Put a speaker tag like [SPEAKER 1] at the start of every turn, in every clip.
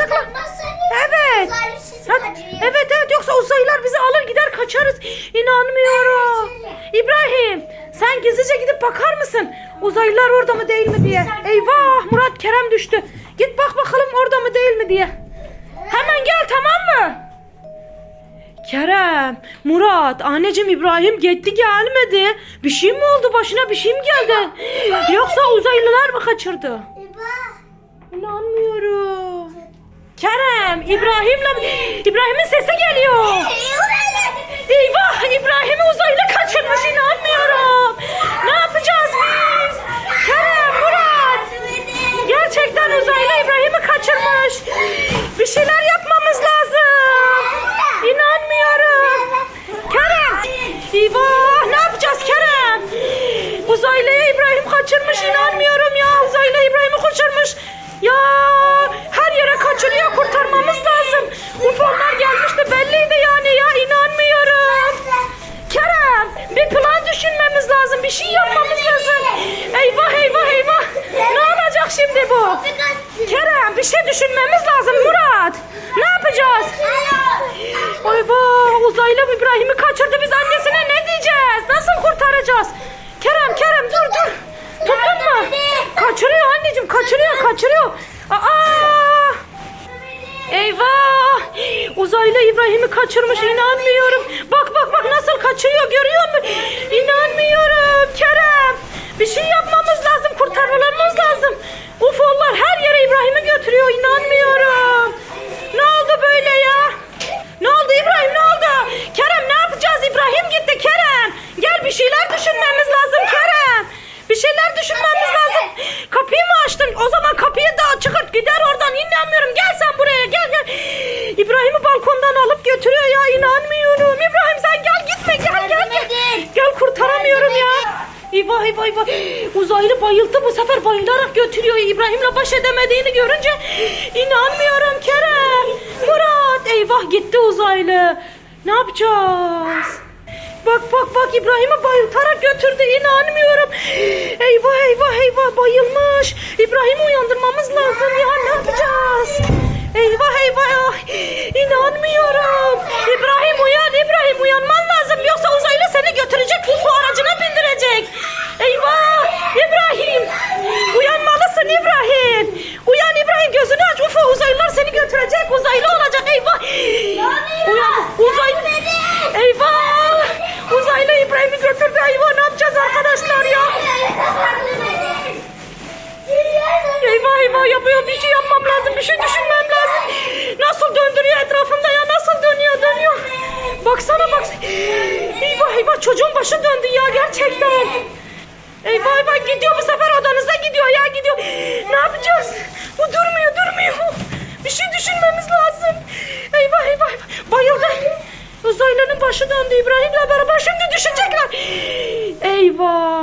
[SPEAKER 1] Saklan. Evet. Evet evet yoksa uzaylılar bizi alır gider kaçarız. İnanmıyorum. İbrahim sen gizlice gidip bakar mısın? Uzaylılar orada mı değil mi diye. Eyvah Murat Kerem düştü. Git bak bakalım orada mı değil mi diye. Hemen gel tamam mı? Kerem, Murat, anneciğim İbrahim gitti gelmedi. Bir şey mi oldu başına bir şey mi geldi? Yoksa uzaylılar mı kaçırdı? İnanmıyorum. Kerem, İbrahim'le İbrahim'in sesi geliyor. Bir şey yapmamız lazım. Eyvah eyvah eyvah. Ne olacak şimdi bu? Kerem bir şey düşünmemiz lazım Murat. Ne yapacağız? Eyvah uzaylı İbrahim'i kaçırdı. Biz annesine ne diyeceğiz? Nasıl kurtaracağız? Kerem Kerem dur dur. Tuttun mu? Kaçırıyor anneciğim kaçırıyor kaçırıyor. Uzaylı İbrahim'i kaçırmış inanmıyorum. Bak bak bak nasıl kaçıyor görüyor musun? İnanmıyorum Kerem. Bir şey yapmamız lazım kurtarmamız lazım. UFO'lar her yere İbrahim'i götürüyor inanmıyorum. Ne oldu böyle ya? Ne oldu İbrahim ne oldu? Kerem ne yapacağız? İbrahim gitti Kerem. Gel bir şeyler düşünmemiz lazım Kerem. Bir şeyler düşünmemiz lazım. Kapıyı mı açtın? O zaman kapıyı da çıkart gider oradan. İnanmıyorum. Gel sen buraya gel gel. İbrahim'i balkondan alıp götürüyor ya. inanmıyorum. İbrahim sen gel gitme gel gel gel. Gel kurtaramıyorum ya. Eyvah eyvah eyvah. Uzaylı bayıldı bu sefer bayılarak götürüyor. İbrahim'le baş edemediğini görünce inanmıyorum Kerem. Murat eyvah gitti uzaylı. Ne yapacağız? Bak bak bak İbrahim'i bayıltarak götürdü inanmıyorum. Eyvah eyvah eyvah bayılmış. İbrahim'i uyandırmamız Eyvah yapıyor bir şey yapmam lazım bir şey düşünmem lazım. Nasıl döndürüyor etrafında ya nasıl dönüyor dönüyor. Baksana bak. Eyvah eyvah çocuğun başı döndü ya gerçekten. Eyvah eyvah gidiyor bu sefer odanıza gidiyor ya gidiyor. Ne yapacağız? Bu durmuyor durmuyor. Bir şey düşünmemiz lazım. Eyvah eyvah eyvah. Bayıldı. Uzaylının başı döndü İbrahim'le beraber şimdi düşecekler. Eyvah.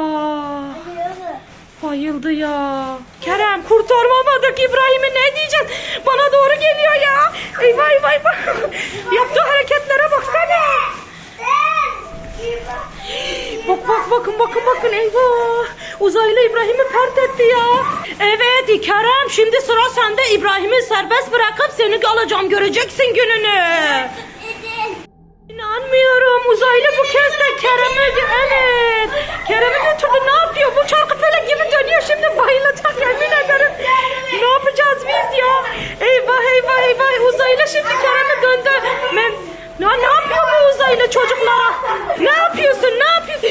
[SPEAKER 1] Bayıldı ya. Kerem kurtarmamadık İbrahim'i ne diyeceğiz? Bana doğru geliyor ya. Eyvah eyvah eyvah. Yaptığı hareketlere baksana. Bak bak bakın bakın bakın eyvah. Uzaylı İbrahim'i pert etti ya. Evet Kerem şimdi sıra sende İbrahim'i serbest bırakıp seni alacağım göreceksin gününü. İnanmıyorum uzaylı bu kez de Kerem'i evet. Kerem'i götürdü ne yapıyor? Bu çarkı felek gibi dönüyor. Şimdi bayılacak yemin ederim. Ne yapacağız biz ya? Eyvah eyvah eyvah uzaylı şimdi Kerem'i döndü. Men ya ne yapıyor bu uzaylı çocuklara? Ne yapıyorsun ne yapıyorsun?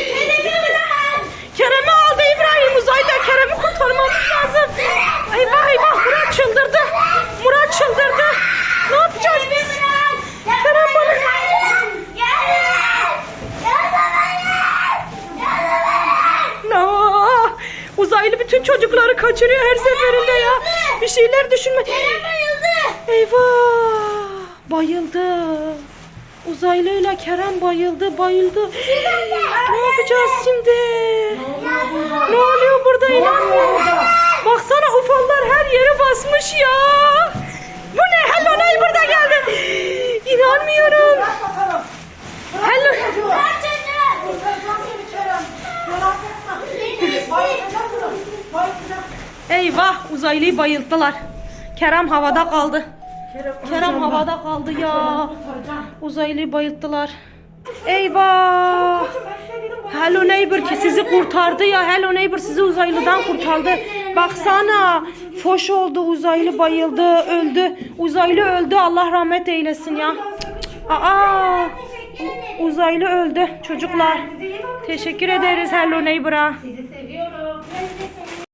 [SPEAKER 1] Kerem'i aldı İbrahim uzaylı Kerem'i kurtarmamız lazım. Eyvah eyvah Murat çıldırdı. Murat çıldırdı. Ne yapacağız biz? Kerem bana... Aa, uzaylı bütün çocukları kaçırıyor her seferinde ya. Bir şeyler düşünme. Eyvah! Bayıldı. Uzaylıyla Kerem bayıldı, bayıldı. ne yapacağız şimdi? Ne oluyor burada inanmıyorum. Baksana UFO'lar her yere basmış ya. Bu ne? Hello Neighbor da geldi. İnanmıyorum. Hello. Eyvah uzaylıyı bayılttılar. Kerem havada kaldı. Kerem havada kaldı ya. Uzaylıyı bayılttılar. Eyvah. Hello Neighbor ki sizi kurtardı ya. Hello Neighbor sizi uzaylıdan kurtardı. Baksana. Foş oldu uzaylı bayıldı öldü. Uzaylı öldü Allah rahmet eylesin ya. Aa. Uzaylı öldü çocuklar. Teşekkür ederiz Hello Neighbor'a.